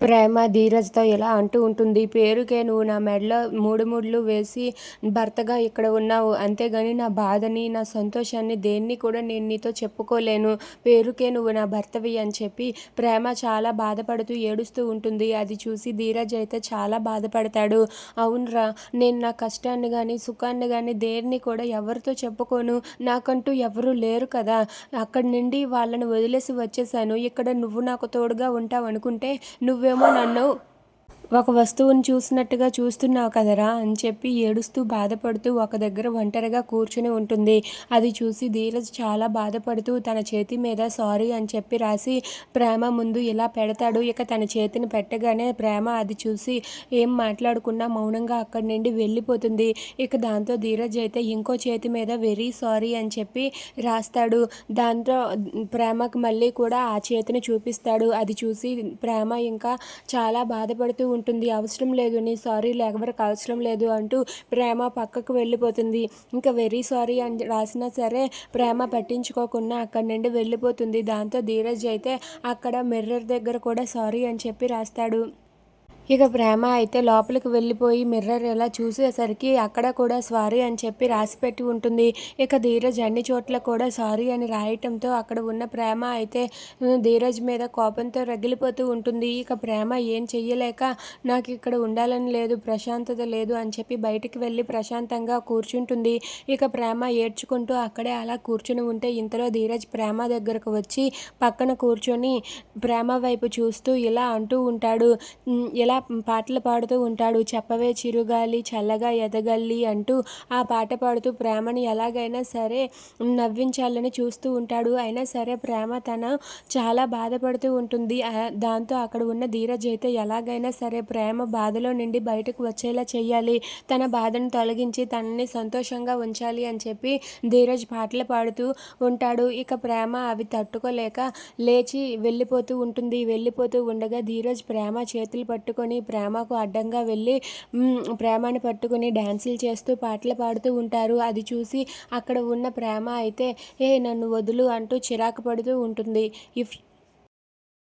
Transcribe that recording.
ప్రేమ ధీరజ్తో ఇలా అంటూ ఉంటుంది. పేరుకే నువ్వు నా మెడలో మూడు ముళ్ళు వేసి భర్తగా ఇక్కడ ఉన్నావు. అంతేగాని నా బాధని నా సంతోషాన్ని దేన్ని కూడా నేను నీతో చెప్పుకోలేను. పేరుకే నువ్వు నా భర్తవి అని చెప్పి ప్రేమ చాలా బాధపడుతూ ఏడుస్తూ ఉంటుంది. అది చూసి ధీరజ్ అయితే చాలా బాధపడతాడు. అవునరా నేను నా కష్టాన్ని కానీ సుఖాన్ని కానీ దేన్ని కూడా ఎవరితో చెప్పుకోను? నాకంటూ ఎవరూ లేరు కదా. అక్కడి నుండి వాళ్ళని వదిలేసి వచ్చేసాను. ఇక్కడ నువ్వు నాకు తోడుగా ఉంటావు అనుకుంటే నువ్వు నువ్వేమో నన్ను ఒక వస్తువుని చూసినట్టుగా చూస్తున్నావు కదరా అని చెప్పి ఏడుస్తూ బాధపడుతూ ఒక దగ్గర ఒంటరిగా కూర్చుని ఉంటుంది. అది చూసి ధీరజ్ చాలా బాధపడుతూ తన చేతి మీద సారీ అని చెప్పి రాసి ప్రేమ ముందు ఇలా పెడతాడు. ఇక తన చేతిని పెట్టగానే ప్రేమ అది చూసి ఏం మాట్లాడుకున్నా మౌనంగా అక్కడి నుండి వెళ్ళిపోతుంది. ఇక దాంతో ధీరజ్ అయితే ఇంకో చేతి మీద వెరీ సారీ అని చెప్పి రాస్తాడు. దాంతో ప్రేమకు మళ్ళీ కూడా ఆ చేతిని చూపిస్తాడు. అది చూసి ప్రేమ ఇంకా చాలా బాధపడుతూ ఉంటుంది అవసరం లేదు నీ సారీ లేకపోతే అవసరం లేదు అంటూ ప్రేమ పక్కకు వెళ్ళిపోతుంది. ఇంకా వెరీ సారీ అని రాసినా సరే ప్రేమ పట్టించుకోకుండా అక్కడి నుండి వెళ్ళిపోతుంది. దాంతో ధీరజ్ అయితే అక్కడ మిర్రర్ దగ్గర కూడా సారీ అని చెప్పి రాస్తాడు. ఇక ప్రేమ అయితే లోపలికి వెళ్ళిపోయి మిర్రర్ ఎలా చూసేసరికి అక్కడ కూడా సారీ అని చెప్పి రాసిపెట్టి ఉంటుంది. ఇక ధీరజ్ అన్ని చోట్ల కూడా సారీ అని రాయటంతో అక్కడ ఉన్న ప్రేమ అయితే ధీరజ్ మీద కోపంతో రగిలిపోతూ ఉంటుంది. ఇక ప్రేమ ఏం చెయ్యలేక నాకు ఇక్కడ ఉండాలని లేదు ప్రశాంతత లేదు అని చెప్పి బయటికి వెళ్ళి ప్రశాంతంగా కూర్చుంటుంది. ఇక ప్రేమ ఏడ్చుకుంటూ అక్కడే అలా కూర్చుని ఉంటే ఇంతలో ధీరజ్ ప్రేమ దగ్గరకు వచ్చి పక్కన కూర్చొని ప్రేమ వైపు చూస్తూ ఇలా అంటూ ఉంటాడు. ఇలా పాటలు పాడుతూ ఉంటాడు. చెప్పవే చిరుగాలి చల్లగా ఎదగల్లి అంటూ ఆ పాట పాడుతూ ప్రేమని ఎలాగైనా సరే నవ్వించాలని చూస్తూ ఉంటాడు. అయినా సరే ప్రేమ తన చాలా బాధపడుతూ ఉంటుంది. దాంతో అక్కడ ఉన్న ధీరజ్ అయితే ఎలాగైనా సరే ప్రేమ బాధలో నుండి బయటకు వచ్చేలా చేయాలి తన బాధను తొలగించి తనని సంతోషంగా ఉంచాలి అని చెప్పి ధీరజ్ పాటలు పాడుతూ ఉంటాడు. ఇక ప్రేమ అవి తట్టుకోలేక లేచి వెళ్ళిపోతూ ఉంటుంది. వెళ్ళిపోతూ ఉండగా ధీరజ్ ప్రేమ చేతులు పట్టుకొని పట్టుకొని ప్రేమకు అడ్డంగా వెళ్ళి ప్రేమను పట్టుకుని డ్యాన్సులు చేస్తూ పాటలు పాడుతూ ఉంటారు. అది చూసి అక్కడ ఉన్న ప్రేమ అయితే ఏ నన్ను వదులు అంటూ చిరాకు పడుతూ ఉంటుంది. ఇఫ్